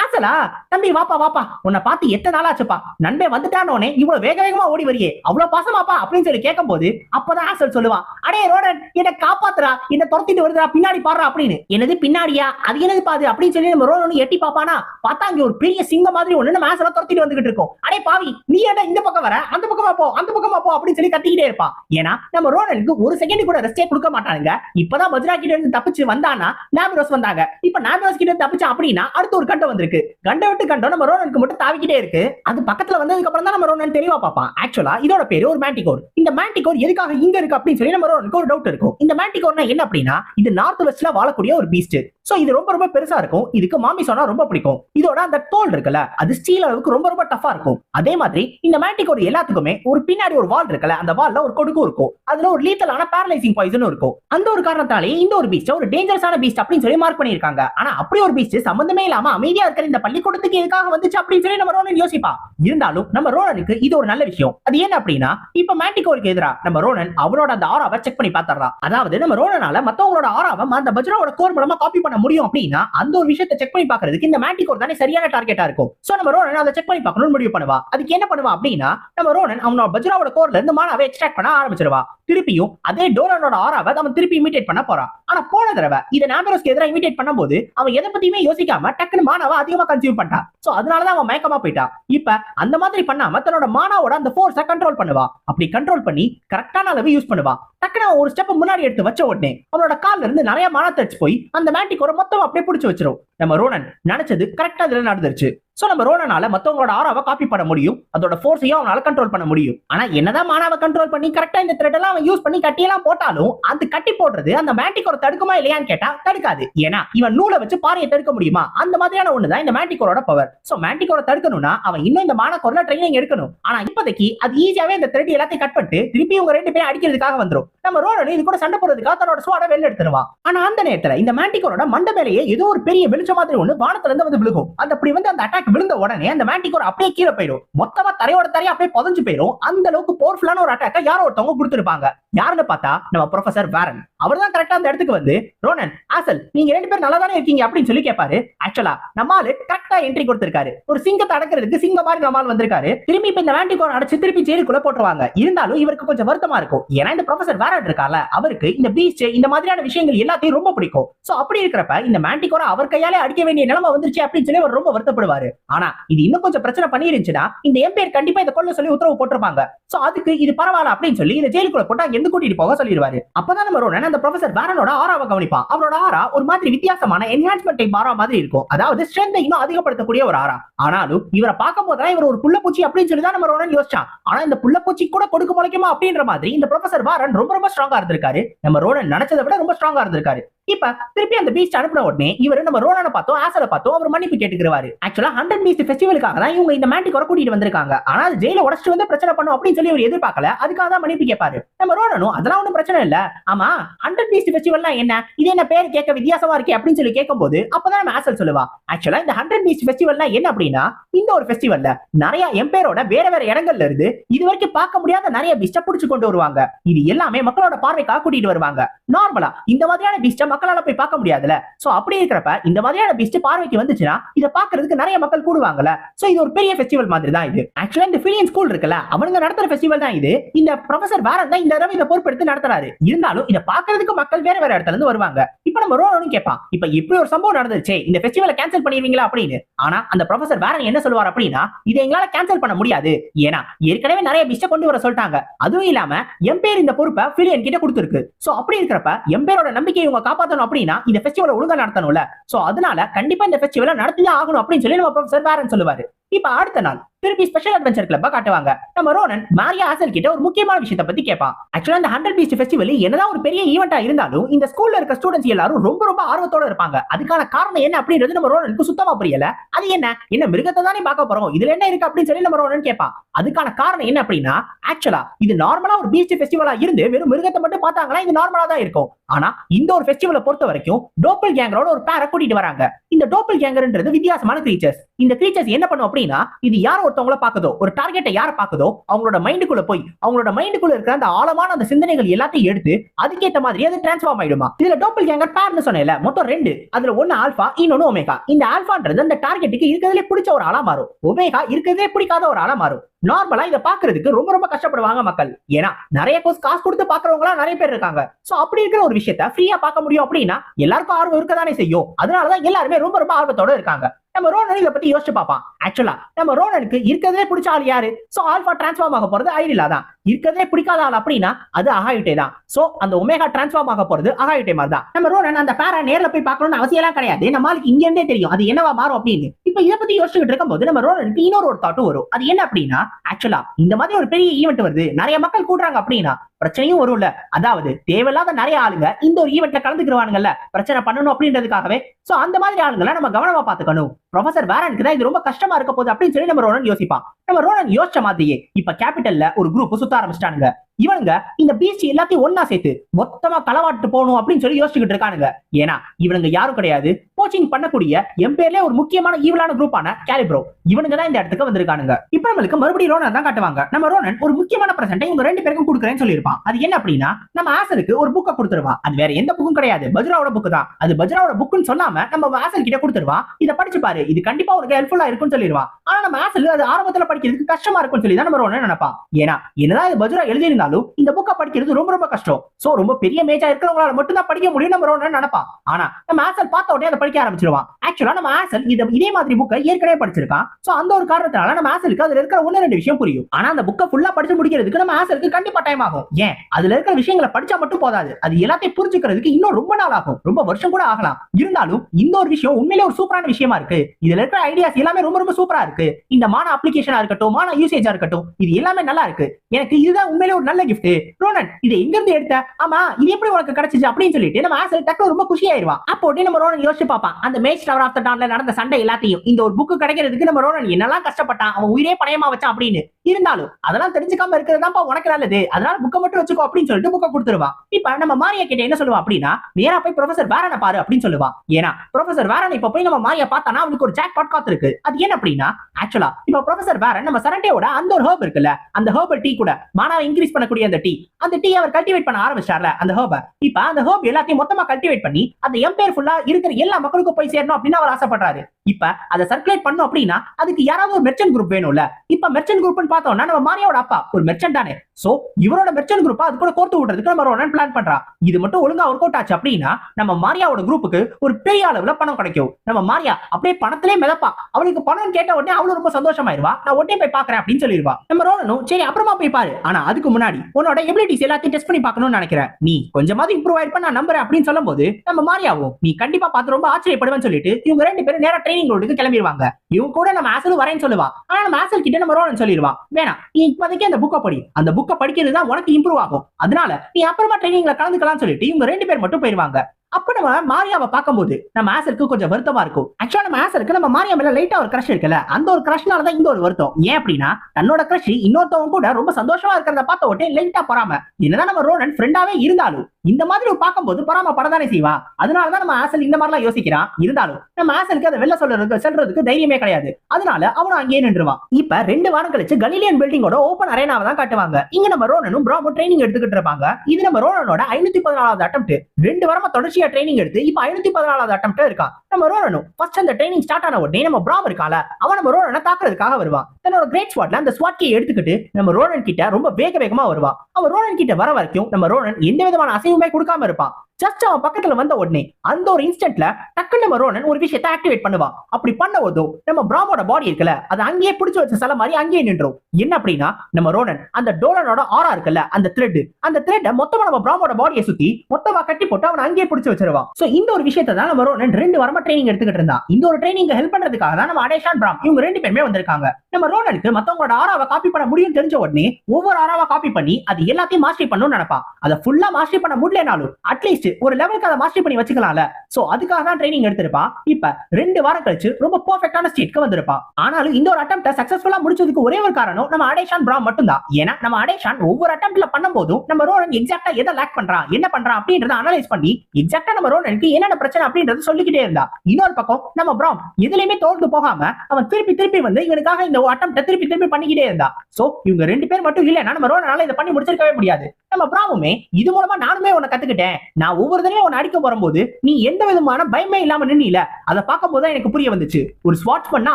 ஆசலா? தம்பி வாப்பா வாப்பா. உன்னை பார்த்து எத்தனை நாள் ஆச்சுப்பா? நண்பே வந்துட்டானோனே இவ்வளவு வேக வேகமா ஓடி வரியே. அவ்வளவு பாசமாப்பா? அப்படின்னு சொல்லி கேட்கும் போது அப்பதான் ஆசல் சொல்லுவான். அடே ரோடன் என்ன காப்பாத்துறா. என்ன துரத்திட்டு வருதுடா பின்னாடி பாடுறா அப்படின்னு. என்னது பின்னாடியா? அது என்னது பாது அப்படின்னு சொல்லி நம்ம ரோடன் எட்டி பாப்பானா பார்த்தா அங்க ஒரு பெரிய சிங்கம் மாதிரி ஒண்ணு நம்ம ஆசல துரத்திட்டு வந்துகிட்டு இருக்கோம். அடே பாவி நீ ஏன்டா இந்த பக்கம் வர? அந்த பக்கமா போ அந்த பக்கமா போ அப்படின்னு சொல்லி கத்திக்கிட்டே இருப்பான். ஏன்னா நம்ம ரோனனுக்கு ஒரு செகண்ட் கூட ரெஸ்டே கொடுக்க மாட்டானுங்க. இப்பதான் வஜ்ரா கிட்ட இருந்து தப்பிச்சு வந்தானா நாபிரோஸ் வந்தாங்க. இப்ப நாபிரோஸ் கிட்ட இருந்து தப்பிச்சா அப்படின்னா அடுத்து ஒரு கண்டம் வந்திருக்கு. கண்டம் விட்டு கண்டம் நம்ம ரோனனுக்கு மட்டும் தாவிக்கிட்டே இருக்கு. அது பக்கத்துல வந்ததுக்கு அப்புறம் தான் நம்ம ரோனன் தெளிவா பார்ப்பான். ஆக்சுவலா இதோட பேரு ஒரு மேண்டிகோர் இந்த மேண்டிகோர் எதுக்காக இங்க இருக்கு அப்படின்னு சொல்லி நம்ம ரோனனுக்கு ஒரு டவுட் இருக்கும். இந்த மேண்டிகோர்னா என்ன அப்படின்னா இது நார்த் வெஸ்ட்ல வாழக்கூடிய ஒரு பீஸ்ட் சோ இது ரொம்ப ரொம்ப பெருசா இருக்கும். இதுக்கு மாமி சொன்னா ரொம்ப பிடிக்கும். இதோட அந்த தோல் இருக்குல்ல அது ஸ்டீல் அளவுக்கு ரொம்ப ரொம்ப டஃபா இருக்கும். அதே மாதிரி இந்த மேண்டிகோர் எல்லாத்துக்குமே ஒரு பின்னாடி ஒரு வால் இருக்குல்ல அந்த வால்ல ஒரு கொடுக்கும் இருக்கும். அதுல ஒரு லீத்தலான பேரலைசிங் பாய்சனும் இருக்கும். அந்த ஒரு காரணத்தாலே இந்த ஒரு பீச் ஒரு டேஞ்சரஸான பீஸ்ட் அப்படின்னு சொல்லி மார்க் பண்ணிருக்காங்க ஆனா அப்படி ஒரு பீஸ்ட் சம்பந்தமே இல்லாம அமைதியா இருக்கிற இந்த பள்ளிக்கூடத்துக்கு எதுக்காக வந்துச்சு அப்படின்னு சொல்லி நம்ம ரோனன் யோசிப்பா இருந்தாலும் நம்ம ரோனனுக்கு இது ஒரு நல்ல விஷயம். அது என்ன அப்படின்னா இப்ப மேட்டிகோருக்கு எதிரா நம்ம ரோனன் அவரோட அந்த ஆராவை செக் பண்ணி பாத்துறான் அதாவது நம்ம ரோனனால மத்தவங்களோட ஆராவை அந்த பஜ்ரோட கோர் மூலமா காப்பி பண்ண முடியும் அப்படின்னா அந்த ஒரு விஷயத்தை செக் பண்ணி பாக்குறதுக்கு இந்த மேட்டிகோர் தானே சரியான டார்கெட்டா இருக்கும். சோ நம்ம ரோனன் அதை செக் பண்ணி பார்க்கணும்னு முடிவு பண்ணுவா. அதுக்கு என்ன பண்ணுவா அப்படின்னா நம்ம ரோனன் அவனோட பஜ்ராவோட கோர்ல இருந்து மானாவை எக்ஸ்ட்ராக்ட் பண்ண ஆரம்பிச்சிருவா. திருப்பியும் அதே டோரனோட ஆராவை அவன் திருப்பி இமிட்டேட் பண்ண போறான் ஆனா போன தடவை இதை நாமரோஸ்க்கு எதிராக இமிட்டேட் பண்ணும்போது அவன் எதை பத்தியுமே யோசிக்காம டக்குனு மானாவை அதிகமா கன்சியூம் பண்ணிட்டான் சோ அதனாலதான் அவன் மயக்கமா போயிட்டான் இப்ப அந்த மாதிரி பண்ணாம தன்னோட மானாவோட அந்த போர்ஸை கண்ட்ரோல் பண்ணுவா. அப்படி கண்ட்ரோல் பண்ணி கரெக்டான அளவு யூஸ் பண்ணுவா. டக்குனு அவன் ஒரு ஸ்டெப் முன்னாடி எடுத்து வச்ச உடனே அவனோட கால்ல இருந்து நிறைய மன தடிச்சு போய் அந்த மேண்டிக்கோரை மொத்தம் அப்படியே பிடிச்சி வச்சிரும். நம்ம ரோனன் நினைச்சது கரெக்டா இதுல நடந்துருச்சு சோ நம்ம ரோனனால மத்தவங்களோட ஆராவை காப்பி பண்ண முடியும். அதோட ஃபோர்ஸையும் அவனால கண்ட்ரோல் பண்ண முடியும். ஆனா என்னதான் மானாவை கண்ட்ரோல் பண்ணி கரெக்டா இந்த த்ரெட் எல்லாம் அவன் யூஸ் பண்ணி கட்டியெல்லாம் போட்டாலும் அந்த கட்டி போடுறது அந்த மேட்டிக்கோட தடுக்குமா இல்லையான்னு கேட்டா தடுக்காது. ஏன்னா இவன் நூலை வச்சு பாறையை தடுக்க முடியுமா? அந்த மாதிரியான ஒண்ணுதான் இந்த மேண்டிக்கோரோட பவர் சோ மேண்டிக்கோரை தடுக்கணும்னா அவன் இன்னும் இந்த மானக்கோர்ல ட்ரைனிங் எடுக்கணும். ஆனா இப்போதைக்கு அது ஈஸியாவே இந்த த்ரெட் எல்லாத்தையும் கட் பண்ணிட்டு திருப்பி இவங்க ரெண்டு பேரும் அடிக்கிறதுக்காக வந்துரும். நம்ம ரோனன் இது கூட சண்டை போடுறதுக்காக தன்னோட சுவாட வெளில எடுத்துருவான் ஆனா அந்த நேரத்துல இந்த மேண்டிக்கோரோட மண்ட மேலேயே ஏதோ ஒரு பெரிய வெளிச்சம் மாதிரி ஒண்ணு வானத்துல இருந்து வந்து விழுகும். அந்த அப்படி வந்து அந்த அட்டாக் விழுந்த உடனே அந்த மேண்டிகோர் அப்படியே கீழே போயிடும். மொத்தமா தரையோட தரையா அப்படியே புதஞ்சு போயிடும். அந்த அளவுக்கு பவர்ஃபுல்லான ஒரு அட்டாக்கை யாரோ ஒருத்தவங்க கொடுத்துருப்பாங்க. யாருன்னு பார்த்தா நம்ம ப்ரொஃபசர் வேரன் அவர் தான் கரெக்டா அந்த இடத்துக்கு வந்து ரோனன் ஆசல் நீங்க ரெண்டு பேரும் நல்லா தானே இருக்கீங்க அப்படின்னு சொல்லி கேட்பாரு ஆக்சுவலா நம்மால் கரெக்டா என்ட்ரி கொடுத்திருக்காரு. ஒரு சிங்கத்தை அடக்கிறதுக்கு சிங்க மாதிரி நம்ம வந்திருக்காரு. திரும்பி இப்ப இந்த வேண்டிகோர் அடைச்சு திருப்பி ஜெயிலுக்குள்ள போட்டுருவாங்க. இருந்தாலும் இவருக்கு கொஞ்சம் வருத்தமா இருக்கும். ஏன்னா இந்த ப்ரொஃபசர் வேற இருக்கால அவருக்கு இந்த பீச் இந்த மாதிரியான விஷயங்கள் எல்லாத்தையும் ரொம்ப பிடிக்கும். சோ அப்படி இருக்கிறப்ப இந்த மேண்டிகோரா அவர் கையாலே அடிக்க வேண்டிய நிலைமை வந்துருச்சு அப்படின்னு சொல்லி அவர் ரொம்ப வருத்தப்படுவாரு. ஆனா இது இன்னும் கொஞ்சம் பிரச்சனை பண்ணிருந்துச்சுன்னா இந்த எம்பையர் கண்டிப்பா இதை கொள்ள சொல்லி உத்தரவு போட்டிருப்பாங்க. சோ அதுக்கு இது பரவாயில்ல அப்படின்னு சொல்லி இந்த ஜெயிலுக்குள்ள போட்டு அங்க எந்த கூட்டிட்டு போக சொல்லிடுவாரு. அப்பதான் நம்ம ரோனன் அந்த ப்ரொஃபசர் வேரனோட ஆராவை கவனிப்பான். அவரோட ஆரா ஒரு மாதிரி வித்தியாசமான என்ஹான்ஸ்மெண்ட் டைப் ஆரா மாதிரி இருக்கும். அதாவது ஸ்ட்ரென்த்தை இன்னும் அதிகப்படுத்தக்கூடிய ஒரு ஆரா ஆனாலும் இவரை பார்க்கும் போதுதான் இவர் ஒரு புள்ளப்பூச்சி அப்படின்னு சொல்லி தான் நம்ம ரோனன் யோசிச்சான். ஆனா இந்த புள்ளப்பூச்சி கூட கொடுக்க முளைக்குமா அப்படின்ற மாதிரி இந்த ப்ரொஃபசர் வாரன் ரொம்ப ரொம்ப ஸ்ட்ராங்கா இருந்திருக்காரு. நம்ம ரோனன் நினைச்சதை விட ரொம்ப ஸ்ட்ராங்கா இருந்திருக்காரு. இப்ப திருப்பி அந்த பீஸ்ட் அனுப்பின உடனே இவர் நம்ம ரோனான பார்த்தோம் ஆசல பார்த்தோம் அவர் மன்னிப்பு கேட்டுக்கிறாரு ஆக்சுவலா ஹண்ட்ரட் பீஸ்ட் ஃபெஸ்டிவலுக்காக தான் இவங்க இந்த மேட்டிக் வர கூட்டிட்டு வந்திருக்காங்க. ஆனா அது ஜெயில உடச்சிட்டு வந்து பிரச்சனை பண்ணும் அப்படின்னு சொல்லி அவர் எதிர்பார்க்கல. அதுக்காக தான் மன்னிப்பு கேட்பாரு. நம்ம ரோனனும் அதெல்லாம் ஒண்ணும் பிரச்சனை இல்ல. ஆமா ஹண்ட்ரட் பீஸ்ட் ஃபெஸ்டிவல்னா என்ன? இது என்ன பேர் கேட்க வித்தியாசமா இருக்கே அப்படின்னு சொல்லி கேட்கும்போது அப்பதான் நம்ம ஆசல் சொல்லுவா. ஆக்சுவலா இந்த ஹண்ட்ரட் பீஸ்ட் ஃபெஸ்டிவல்னா என்ன அப்படின்னா இந்த ஒரு ஃபெஸ்டிவல்ல நிறைய எம்பேரோட வேற வேற இடங்கள்ல இருந்து இது வரைக்கும் பார்க்க முடியாத நிறைய பீஸ்ட புடிச்சு கொண்டு வருவாங்க. இது எல்லாமே மக்களோட பார்வைக்காக கூட்டிட்டு வருவாங்க. நார்மலா இந்த மாதிரியான பீஸ்ட மக்களால போய் பார்க்க முடியாதுல்ல. சோ அப்படி இருக்கிறப்ப இந்த மாதிரியான பீஸ்ட் பார்வைக்கு வந்துச்சுன்னா இதை பாக்குறதுக்கு நிறைய மக்கள் கூடுவாங்கல்ல. சோ இது ஒரு பெரிய ஃபெஸ்டிவல் மாதிரி தான் இது. ஆக்சுவலா இந்த ஃபிலியன் ஸ்கூல் இருக்குல்ல அவனுங்க நடத்துற ஃபெஸ்டிவல் தான் இது. இந்த ப்ரொஃபசர் வேற தான் இந்த தடவை இதை பொறுப்பெடுத்து நடத்துறாரு. இருந்தாலும் இதை பாக்குறதுக்கு மக்கள் வேற வேற இடத்துல இருந்து வருவாங்க. இப்ப நம்ம ரோனனும் கேட்பான். இப்ப இப்படி ஒரு சம்பவம் நடந்துச்சு இந்த ஃபெஸ்டிவலை கேன்சல் பண்ணிடுவீங்களா அப்படின்னு. ஆனா அந்த ப்ரொஃபசர் வேற என்ன சொல்லுவார் அப்படின்னா இதை எங்களால கேன்சல் பண்ண முடியாது. ஏன்னா ஏற்கனவே நிறைய பிஸ்ட கொண்டு வர சொல்லிட்டாங்க. அதுவும் இல்லாம எம்பேர் இந்த பொறுப்பை பிலியன் கிட்ட கொடுத்துருக்கு. சோ அப்படி இருக்கிறப்ப எம்பேரோட நம்பிக்கையை இவங்க காப்பாற்றணும் அப்படின்னா இந்த ஃபெஸ்டிவலை ஒழுங்கா நடத்தணும்ல. சோ அதனால கண்டிப்பா இந்த ஃபெஸ்டிவலை நடத்தியே ஆகணும் அப்படின்னு சொல்லி நம்ம ப்ரொஃபசர் வேறன் சொல்லுவாரு. இப்ப அடுத்த நாள் திருப்பி ஸ்பெஷல் அட்வென்ச்சர் கிளப்ப காட்டுவாங்க. நம்ம ரோனன் மாரியா ஆசல் கிட்ட ஒரு முக்கியமான விஷயத்தை பத்தி கேட்பான். ஆக்சுவலா இந்த ஹண்ட்ரட் பீஸ்ட் ஃபெஸ்டிவல் என்னதான் ஒரு பெரிய ஈவெண்டா இருந்தாலும் இந்த ஸ்கூல்ல இருக்க ஸ்டூடெண்ட்ஸ் எல்லாரும் ரொம்ப ரொம்ப ஆர்வத்தோட இருப்பாங்க. அதுக்கான காரணம் என்ன அப்படின்றது நம்ம ரோனனுக்கு சுத்தமா புரியல. அது என்ன? என்ன மிருகத்தை தானே பார்க்க போறோம். இதுல என்ன இருக்கு அப்படின்னு சொல்லி நம்ம ரோனன் கேட்பான். அதுக்கான காரணம் என்ன அப்படின்னா ஆக்சுவலா இது நார்மலா ஒரு பீஸ்ட் ஃபெஸ்டிவலா இருந்து வெறும் மிருகத்தை மட்டும் பார்த்தாங்கன்னா இது நார்மலா தான் இருக்கும். ஆனா இந்த ஒரு ஃபெஸ்டிவலை பொறுத்த வரைக்கும் டோப்பல் கேங்கரோட ஒரு பேரை கூட்டிட்டு வராங்க. இந்த டோப்பல் கேங்கர்ன்றது வித்தியாசமான கிரீச்சர்ஸ் இந்த கிரீச்சர்ஸ் என்ன பண்ணும் அப்படின்னா இது யார் ஒருத்தவங்கள பாக்குதோ ஒரு டார்கெட்டை யார பாக்குதோ அவங்களோட மைண்டுக்குள்ள போய் அவங்களோட மைண்டுக்குள்ள இருக்கிற அந்த ஆழமான அந்த சிந்தனைகள் எல்லாத்தையும் எடுத்து அதுக்கேத்த மாதிரி அது டிரான்ஸ்ஃபார்ம் ஆயிடுமா? இதுல டோப்பிள் கேங்கர் பேர்னு சொன்னேன் மொத்தம் ரெண்டு. அதுல ஒன்னு ஆல்பா இன்னொன்னு ஒமேகா இந்த ஆல்பான்றது அந்த டார்கெட்டுக்கு இருக்கிறதுலே பிடிச்ச ஒரு ஆளா மாறும். ஒமேகா இருக்கிறதே பிடிக்காத ஒரு ஆளா மாறும். நார்மலா இதை பாக்குறதுக்கு ரொம்ப ரொம்ப கஷ்டப்படுவாங்க மக்கள். ஏன்னா நிறைய கோர்ஸ் காசு கொடுத்து பாக்குறவங்களா நிறைய பேர் இருக்காங்க. சோ அப்படி இருக்கிற ஒரு விஷயத்த ஃப்ரீயா பார்க்க முடியும் அப்படின்னா எல்லாருக்கும் ஆர்வம் இருக்கதானே செய்யும். அதனாலதான் எல்லாருமே ரொம்ப ரொம்ப ஆர்வத்தோட இருக்காங்க. நம்ம ரோனன் இதை பத்தி யோசிச்சு பார்ப்பான். ஆக்சுவலா நம்ம ரோனனுக்கு இருக்கிறதே பிடிச்ச ஆள் யாரு? சோ ஆல்பா டிரான்ஸ்ஃபார்ம் ஆக போறது ஐரிலா தான். இருக்கிறதே பிடிக்காத ஆள் அப்படின்னா அது அகாயுட்டே தான். சோ அந்த ஒமேகா டிரான்ஸ்ஃபார்ம் ஆக போறது அகாயுட்டே மாதிரி தான். நம்ம ரோனன் அந்த பேரா நேர்ல போய் பார்க்கணும்னு அவசியம் எல்லாம் கிடையாது நம்மளுக்கு இங்க இருந்தே தெரியும். அது என்னவா மாறும் அப்படின்னு. இப்ப இதை பத்தி யோசிச்சுட்டு இருக்கும்போது நம்ம ரோனனுக்கு இன்னொரு ஒரு தாட்டும் வரும். அது என்ன அப்படின்னா ஆக்சுவலா இந்த மாதிரி ஒரு பெரிய ஈவெண்ட் வருது. நிறைய மக்கள் கூடுறாங்க அப்படின்னா பிரச்சனையும் வரும்ல அதாவது தேவையில்லாத நிறைய ஆளுங்க இந்த ஒரு ஈவெண்ட்ல கலந்துக்கிறவானுங்கல்ல பிரச்சனை பண்ணணும் அப்படின்றதுக்காகவே. சோ அந்த மாதிரி ஆளுங்களை நம்ம கவனமா பாத்துக்கணும் ப்ரொஃபசர் வேரனுக்கு தான் இது ரொம்ப கஷ்டமா இருக்க போகுது அப்படின்னு சொல்லி நம்ம ரோனன் யோசிப்பான். நம்ம ரோனன் யோசிச்ச மாதிரியே இப்ப கேபிட்டல்ல ஒரு குரூப் சுத்த ஆரம்பிச்சிட்டானுங்க. இவனுங்க இந்த பீச் எல்லாத்தையும் ஒன்னா சேர்த்து மொத்தமா களவாட்டு போகணும் அப்படின்னு சொல்லி யோசிச்சுக்கிட்டு இருக்கானுங்க. ஏன்னா இவனுங்க யாரும் கிடையாது. கோச்சிங் பண்ணக்கூடிய என் பேர்ல ஒரு முக்கியமான ஈவலான குரூப்பான கேலிப்ரோ இவனுங்க தான் இந்த இடத்துக்கு வந்திருக்கானுங்க. இப்ப நம்மளுக்கு மறுபடியும் ரோனன் தான் காட்டுவாங்க. நம்ம ரோனன் ஒரு முக்கியமான பிரசன்ட்டை இவங்க ரெண்டு பேருக்கும் கொடுக்குறேன்னு சொல்லியிருப்பான். அது என்ன அப்படின்னா நம்ம ஆசலுக்கு ஒரு புக்கை கொடுத்துருவான். அது வேற எந்த புக்கும் கிடையாது. பஜ்ராவோட புக்கு தான். அது பஜ்ராவோட புக்குன்னு சொல்லாம நம்ம ஆசல் கிட்ட கொடுத்துருவான். இதை படிச்சு பாரு. இது கண்டிப்பா உனக்கு ஹெல்ப்ஃபுல்லா இருக்கும்னு சொல்லிடுவான் ஆனா நம்ம ஆசல் அது ஆரம்பத்துல படிக்கிறதுக்கு கஷ்டமா இருக்கும்னு சொல்லி தான் நம்ம ரோனன் நினைப்பான். ஏன்னா என்னதான் இது பஜ்ரா எழுதியிருந்தாலும் இந்த புக்கை படிக்கிறது ரொம்ப ரொம்ப கஷ்டம். சோ ரொம்ப பெரிய மேஜா இருக்கிறவங்களால மட்டும் தான் படிக்க முடியும் நம்ம ரோனன் நினைப்பான். ஆனா நம்ம ஆசல் பார்த்த உடனே அதை படிக்க ஆரம்பிச்சிருவான். ஆக்சுவலா நம்ம ஆசல் இதே மாதிரி புக்கை ஏற்கனவே படிச்சிருக்கான். சோ அந்த ஒரு காரணத்தினால நம்ம ஆசலுக்கு அதுல இருக்கிற ஒன்னு ரெண்டு விஷயம் புரியும். ஆனா அந்த புக்கை ஃபுல்லா படிச்சு முடிக்கிறதுக்கு நம்ம ஆசலுக்கு கண்டிப்பா டைம் ஆகும். ஏன்? அதுல இருக்கிற விஷயங்களை படிச்சா மட்டும் போதாது. அது எல்லாத்தையும் புரிஞ்சுக்கிறதுக்கு இன்னும் ரொம்ப நாள் ஆகும். ரொம்ப வருஷம் கூட ஆகலாம். இருந்தாலும் இந்த ஒரு விஷயம் உண்மையிலே ஒரு சூப்பரான விஷயமா இருக்கு. இதுல இருக்கிற ஐடியாஸ் எல்லாமே ரொம்ப ரொம்ப சூப்பரா இருக்கு. இந்த மான அப்ளிகேஷன் இருக்கட்டும் மான யூசேஜா இருக்கட்டும் இது எல்லாமே நல்லா இருக்கு. எனக்கு இதுதான் உண்மையிலே ஒரு நல்ல கிஃப்ட் ரோனன் இதை எங்க இருந்து எடுத்த? ஆமா இது எப்படி உனக்கு கிடைச்சிச்சு அப்படின்னு சொல்லிட்டு நம்ம ஆசிரியர் டக்கு ரொம்ப குஷியாயிருவான் அப்போ நம்ம ரோனன் யோசிச்சு பார்ப்பான். அந்த மேட்ச் டவர் ஆஃப் த டான்ல நடந்த சண்டை எல்லாத்தையும் இந்த ஒரு புக்கு கிடைக்கிறதுக்கு நம்ம ரோனன் என்னெல்லாம் கஷ்டப்பட்டான் அவன் உயிரே பணையமா வச்சான் அப்படின்னு. இருந்தாலும் அதெல்லாம் தெரிஞ்சுக்காம இருக்கிறதாப்பா உனக்கு நல்லது. அதனால புக்கை மட்டும் வச்சுக்கோ அப்படின்னு சொல்லிட்டு புக்கை கொடுத்துருவான் இப்ப நம்ம மாரியா கிட்ட என்ன சொல்லுவா அப்படின்னா நேரா போய் ப்ரொஃபசர் வேரனை பாரு அப்படின்னு சொல்லுவான் ஏன்னா ப்ரொஃபசர் வேறன் இப்ப போய் நம்ம மாரியா பார்த்தானா அவனுக்கு ஒரு ஜாக் பாட் காத்திருக்கு. அது ஏன் அப்படின்னா ஆக்சுவலா இப்ப ப்ரொஃபசர் வேறன் நம்ம சரண்டேவோட அந்த ஒரு ஹர்ப் இருக்குல்ல அந்த ஹர்பல் டீ கூட மானாவை இன்க்ரீஸ் பண்ணக்கூடிய அந்த டீ அந்த டீ அவர் கல்டிவேட் பண்ண ஆரம்பிச்சார்ல அந்த ஹோப இப்ப அந்த ஹோப் எல்லாத்தையும் மொத்தமா கல்டிவேட் பண்ணி அந்த எம்பையர் ஃபுல்லா இருக்கிற எல்லா மக்களுக்கும் போய் சேரணும் அப்படின்னு அவர் ஆசைப்படுறாரு. இப்ப அதை சர்க்குலேட் பண்ணும் அப்படின்னா அதுக்கு யாராவது ஒரு மெர்ச்சன்ட் குரூப் வேணும்ல. இப்ப மெர்ச்சன்ட் குரூப்னு பார்த்தோம்னா நம்ம மாரியாவோட அப்பா ஒரு மெர்ச்சன்ட் தானே. சோ இவரோட மெர்ச்சன்ட் குரூப் அது கூட கோர்த்து விடுறதுக்கு நம்ம ரோனன் பிளான் பண்றா இது மட்டும் ஒழுங்கா ஒர்க் அவுட் ஆச்சு அப்படின்னா நம்ம மாரியாவோட குரூப்புக்கு ஒரு பெரிய அளவுல பணம் கிடைக்கும். நம்ம மாரியா அப்படியே பணத்திலே மிதப்பா. அவளுக்கு பணம் கேட்ட உடனே அவளும் ரொம்ப சந்தோஷமாயிருவா. நான் உடனே போய் பாக்குறேன் அப்படின்னு சொல்லிடுவா. நம்ம ரோலனும் சரி அப்புறமா போய் பாரு. ஆனா அதுக்கு முன்னாடி உன்னோட எபிலிட்டிஸ் எல்லாத்தையும் டெஸ்ட் பண்ணி பார்க்கணும்னு நினைக்கிறேன். நீ கொஞ்சமாவது இம்ப்ரூவ் ஆயிருப்ப நான் நம்புறேன் அப்படின்னு சொல்லும் போது நம்ம மாரியாவும் நீ கண்டிப்பா பார்த்து ரொம்ப ஆச்சரியப்படுவேன்னு சொல்லிட்டு இவங்க ரெண்டு பேரும் நேரா ட்ரைனிங் ரோடுக்கு கிளம்பிடுவாங்க இவங்க கூட நம்ம ஆசல் வரேன்னு சொல்லுவா. ஆனா நம்ம ஆசல் கிட்ட நம்ம ரோனன் சொல்லிடுவான் வேணாம். நீ இப்போதைக்கு அந்த புக்கை படி. அந்த புக்கை படிக்கிறது தான் உனக்கு இம்ப்ரூவ் ஆகும். அதனால நீ அப்புறமா ட்ரைனிங்ல கலந்துக்கலாம்னு சொல்லிட்டு இவங்க ரெண்டு பேர் மட்டும் போயிருவாங்க. அப்ப நம்ம மாரியாவை பார்க்கும்போது நம்ம ஆசருக்கு கொஞ்சம் வருத்தமா இருக்கும். ஆக்சுவலா நம்ம ஆசருக்கு நம்ம மாரியா மேல லைட்டா ஒரு கிரஷ் இருக்குல்ல அந்த ஒரு கிரஷ்னால தான் இந்த ஒரு வருத்தம். ஏன் அப்படின்னா தன்னோட கிரஷ் இன்னொருத்தவங்க கூட ரொம்ப சந்தோஷமா இருக்கிறத பார்த்த உடனே லைட்டா போறாம. என்னதான் நம்ம ரோனன் ஃப்ரெண்டாவே இருந்தாலும் இந்த மாதிரி பார்க்கும்போது பொறாம படதானே செய்வா? அதனாலதான் நம்ம ஆசல் இந்த மாதிரிலாம் யோசிக்கிறான் இருந்தாலும் நம்ம ஆசலுக்கு அதை வெளில சொல்றதுக்கு செல்றதுக்கு தைரியமே கிடையாது. அதனால அவனும் அங்கேயே நின்றுவான். இப்ப ரெண்டு வாரம் கழிச்சு கலீலியன் பில்டிங்கோட ஓபன் அரேனாவை தான் காட்டுவாங்க. இங்க நம்ம ரோனனும் பிராமோ ட்ரைனிங் எடுத்துக்கிட்டு இருப்பாங்க. இது நம்ம ரோனனோட ஐநூத்தி பதினாலாவது அட்டம் ரெண்டு வாரமா தொடர்ச்சியா ட்ரைனிங் எடுத்து இப்ப ஐநூத்தி பதினாலாவது அட்டம் இருக்கான். நம்ம ரோனனும் ஃபர்ஸ்ட் அந்த ட்ரைனிங் ஸ்டார்ட் ஆன உடனே நம்ம பிராம் இருக்கால அவன் நம்ம ரோனனை தாக்குறதுக்காக வருவான். தன்னோட கிரேட் ஸ்வாட்ல அந்த ஸ்வாட்கியை எடுத்துக்கிட்டு நம்ம ரோனன் கிட்ட ரொம்ப வேக வேகமா வருவான். அவன் ரோனன் கிட்ட வர வரைக்கும் நம்ம ரோனன் எந்த விதமான அசைவுமே கொடுக்காம இருப்பான். ஜஸ்ட் அவன் பக்கத்துல வந்த உடனே அந்த ஒரு இன்ஸ்டன்ட்ல டக்குன்னு நம்ம ரோனன் ஒரு விஷயத்த ஆக்டிவேட் பண்ணுவான் அப்படி பண்ண நம்ம பிராமோட பாடி இருக்குல்ல அது அங்கேயே பிடிச்சு வச்ச சில மாதிரி அங்கேயே நின்றோம். என்ன அப்படின்னா நம்ம ரோனன் அந்த டோலனோட ஆரா இருக்குல்ல அந்த த்ரெட் அந்த த்ரெட் மொத்தமா நம்ம பிராமோட பாடியை சுத்தி மொத்தமா கட்டி போட்டு அவன் அங்கேயே பிடிச்சு வச்சிருவான் சோ இந்த ஒரு விஷயத்தை தான் நம்ம ரோனன் ரெண்டு வாரமா ட்ரைனிங் எடுத்துக்கிட்டு இருந்தான் இந்த ஒரு ட்ரைனிங் ஹெல்ப் பண்றதுக்காக தான் நம்ம அடேஷான் பிராம் இவங்க ரெண்டு பேருமே வந்திருக்காங்க. நம்ம ரோனனுக்கு மத்தவங்களோட ஆராவை காப்பி பண்ண முடியும் தெரிஞ்ச உடனே ஒவ்வொரு ஆராவை காப்பி பண்ணி அது எல்லாத்தையும் மாஸ்டரி பண்ணணும்னு நினைப்பான் அதை ஃபுல்லா மாஸ்டரி பண்ண முடியலனாலும் அட்லீஸ்ட் ஒரு லெவலுக்கு அதை மாஸ்டரி பண்ணி வச்சுக்கலாம்ல? சோ அதுக்காக தான் ட்ரைனிங் எடுத்திருப்பா. இப்ப ரெண்டு வாரம் கழிச்சு ரொம்ப பெர்ஃபெக்டான ஸ்டேட்க்கு வந்திருப்பா. ஆனாலும் இந்த ஒரு அட்டம் சக்சஸ்ஃபுல்லா முடிச்சதுக்கு ஒரே ஒரு காரணம் நம்ம அடேஷான் பிராம் மட்டும்தான் ஏன்னா நம்ம அடேஷான் ஒவ்வொரு அட்டம்ல பண்ணும் போதும் நம்ம ரோலன் எக்ஸாக்டா எதை லேக் பண்றான் என்ன பண்றான் அப்படின்றத அனலைஸ் பண்ணி எக்ஸாக்டா நம்ம ரோலனுக்கு என்னென்ன பிரச்சனை அப்படின்றத சொல்லிக்கிட்டே இருந்தா. இன்னொரு பக்கம் நம்ம பிராம் எதுலயுமே தோல்ந்து போகாம அவன் திருப்பி திருப்பி வந்து இவனுக்காக இந்த அட்டம் திருப்பி திருப்பி பண்ணிக்கிட்டே இருந்தா. சோ இவங்க ரெண்டு பேர் மட்டும் இல்லைன்னா நம்ம ரோலனால இதை பண்ணி முடிச்சிருக்கவே முடியாது. நம்ம பிராமுமே இது மூலமா நானுமே உன்னை கத்துக்கிட்டேன். நான் ஒவ்வொரு தடவையும் உன்னை அடிக்க வரும்போது நீ எந்த விதமான பயமே இல்லாம நின்னில அதை பார்க்கும்போது எனக்கு புரிய வந்துச்சு. ஒரு ஸ்வாட்ச் பண்ணா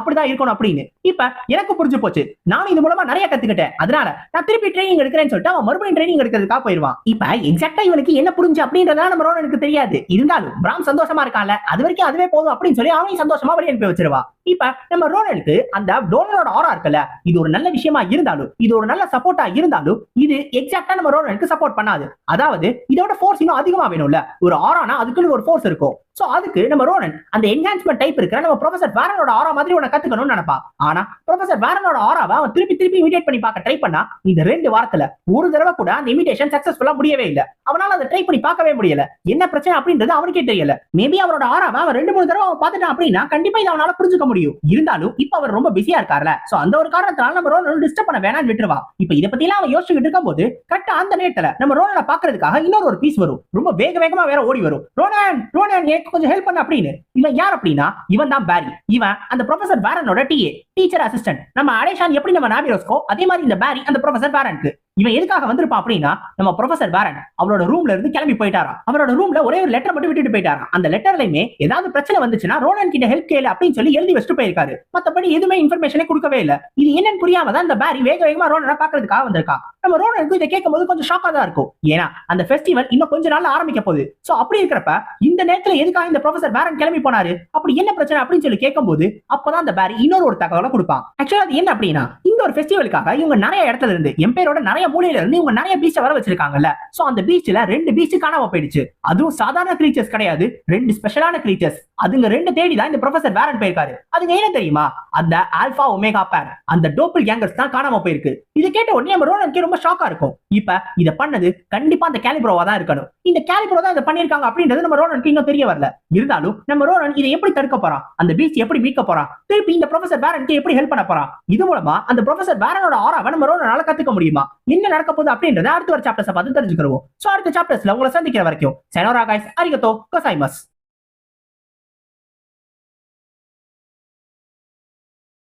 அப்படிதான் இருக்கணும் அப்படின்னு. இப்ப எனக்கு புரிஞ்சு போச்சு. நானும் இது மூலமா நிறைய கத்துக்கிட்டேன். அதனால நான் திருப்பி ட்ரைனிங் எடுக்கிறேன்னு சொல்லிட்டு அவன் மறுபடியும் ட்ரைனிங் எடுக்கிறதுக்காக போயிருவான். இப்ப எக்ஸாக்டா இவனுக்கு என்ன புரிஞ்சு அப்படின்றதா நம்ம ரோனனுக்கு தெரியாது. இருந்தாலும் பிராம் சந்தோஷமா இருக்கான்ல. அது வரைக்கும் அதுவே போதும் அப்படின்னு சொல்லி அவனையும் சந்தோஷமா வெளியே அனுப்பி வச்சிருவா இப்ப நம்ம ரோனனுக்கு அந்த டோனரோட ஆரா இருக்குல்ல இது ஒரு நல்ல விஷயமா இருந்தாலும் இது ஒரு நல்ல சப்போர்ட்டா இருந்தாலும் இது எக்ஸாக்டா நம்ம ரோனனுக்கு சப்போர்ட் பண்ணாது. அதாவது இதோட ஃபோர்ஸ் இன்னும் அதிகமா வேணும்ல. ஒரு ஆரானா அதுக்குன்னு ஒரு ஃபோர்ஸ் இருக்கும். people சோ அதுக்கு நம்ம ரோனன் அந்த என்ஹான்ஸ்மெண்ட் டைப் இருக்கிற நம்ம ப்ரொஃபசர் வேரனோட ஆரா மாதிரி உன கத்துக்கணும்னு நினைப்பா. ஆனா ப்ரொஃபசர் வேரனோட ஆராவை அவன் திருப்பி திருப்பி இமிடேட் பண்ணி பார்க்க ட்ரை பண்ணா இந்த ரெண்டு வாரத்துல ஒரு தடவை கூட அந்த இமிடேஷன் சக்சஸ்ஃபுல்லா முடியவே இல்லை. அவனால அதை ட்ரை பண்ணி பார்க்கவே முடியல. என்ன பிரச்சனை அப்படின்றது அவனுக்கே தெரியல. மேபி அவரோட ஆராவை அவன் ரெண்டு மூணு தடவை அவன் பார்த்துட்டான் அப்படின்னா கண்டிப்பா இதை அவனால புரிஞ்சுக்க முடியும். இருந்தாலும் இப்ப அவர் ரொம்ப பிஸியா இருக்கார்ல. சோ அந்த ஒரு காரணத்தால நம்ம ரோனன் டிஸ்டர்ப் பண்ண வேணாம்னு விட்டுருவா. இப்ப இதை பத்தி எல்லாம் அவன் இருக்கும் போது கரெக்டா அந்த நேரத்துல நம்ம ரோனனை பாக்குறதுக்காக இன்னொரு ஒரு பீஸ் வரும். ரொம்ப வேக வேகமா வேற ஓடி வரும். ரோனன் ரோனன் எனக்கு கொஞ்சம் ஹெல்ப் பண்ண அப்படின்னு. இவன் யார் அப்படின்னா இவன் தான் பேரி இவன் அந்த ப்ரொஃபசர் வேரனோட டிஏ டீச்சர் அசிஸ்டன்ட் நம்ம அடேஷான் எப்படி நம்ம நாபிரோஸ்கோ அதே மாதிரி இந்த பேரி அந்த ப்ரொஃபசர் வேரனுக்கு இவன் எதுக்காக வந்திருப்பான் அப்படின்னா நம்ம ப்ரொஃபசர் பேரன் அவரோட ரூம்ல இருந்து கிளம்பி போயிட்டாரா அவரோட ரூம்ல ஒரே ஒரு லெட்டர் மட்டும் விட்டுட்டு போயிட்டாரா அந்த லெட்டர்லயுமே ஏதாவது பிரச்சனை வந்துச்சுன்னா ரோனன் கிட்ட ஹெல்ப் கேளு அப்படின்னு சொல்லி எழுதி வச்சுட்டு போயிருக்காரு. மத்தபடி எதுவுமே இன்ஃபர்மேஷனே கொடுக்கவே இல்ல. இது என்னன்னு புரியாம தான் இந்த பேரி வேக வேகமா ரோனனை பாக்குறதுக்காக வந்திருக்கா நம்ம ரோனனுக்கு இதை கேட்கும் போது கொஞ்சம் ஷாக்காக தான் இருக்கும். ஏன்னா அந்த ஃபெஸ்டிவல் இன்னும் கொஞ்ச நாள் ஆரம்பிக்க போகுது. சோ அப்படி இருக்கிறப்ப இந்த நேரத்துல எதுக்காக இந்த ப்ரொஃபசர் வேரன் கிளம்பி போனாரு? அப்படி என்ன பிரச்சனை அப்படின்னு சொல்லி கேட்கும்போது அப்பதான் அந்த பேரி இன்னொரு ஒரு தகவலை கொடுப்பான். ஆக்சுவலா அது என்ன அப்படின்னா இந்த ஒரு ஃபெஸ்டிவலுக்காக இவங்க நிறைய இடத்துல இருந்து எம்பையரோட நிறைய மூலையில இருந்து இவங்க நிறைய பீச்சை வர வச்சிருக்காங்கல்ல. சோ அந்த பீச்ல ரெண்டு பீச் காணாம போயிடுச்சு. அதுவும் சாதாரண கிரீச்சர்ஸ் கிடையாது. ரெண்டு ஸ்பெஷலான கிரீச்சர்ஸ் அதுங்க ரெண்டு தேடி தான் இந்த ப்ரொஃபசர் வேரன் போயிருக்காரு. அதுங்க என்ன தெரியுமா? அந்த ஆல்பா ஒமேகா பேர் அந்த டோப்பிள் கேங்கர்ஸ் தான் காணாம போயிருக்கு. இது கேட்ட உடனே நம்ம ரோனனுக்கு ரொம்ப ஷாக்கா இருக்கும். இப்ப இத பண்ணது கண்டிப்பா அந்த கேலிப்ரோவா தான் இருக்கணும். இந்த கேலிப்ரோ தான் இதை பண்ணிருக்காங்க அப்படின்றது நம்ம ரோனனுக்கு இன்னும் தெரிய வரல. இருந்தாலும் நம்ம ரோனன் இதை எப்படி தடுக்க போறான்? அந்த பீச் எப்படி மீட்க போறான்? திருப்பி இந்த ப்ரொஃபசர் வேரனுக்கு எப்படி ஹெல்ப் பண்ண போறான்? இது மூலமா அந்த ப்ரொஃபசர் வேரனோட ஆறாவை நம்ம ரோனனால கத்துக்க முடியுமா? என்ன நடக்க போகுது அப்படின்றத அடுத்த ஒரு சாப்டர்ஸ் பார்த்து தெரிஞ்சுக்கிறோம் சோ அடுத்த சாப்டர்ஸ்ல உங்களை சந்திக்கிற வரைக்கும் செனோரா கைஸ் அரிகத்தோ கசாய்மஸ்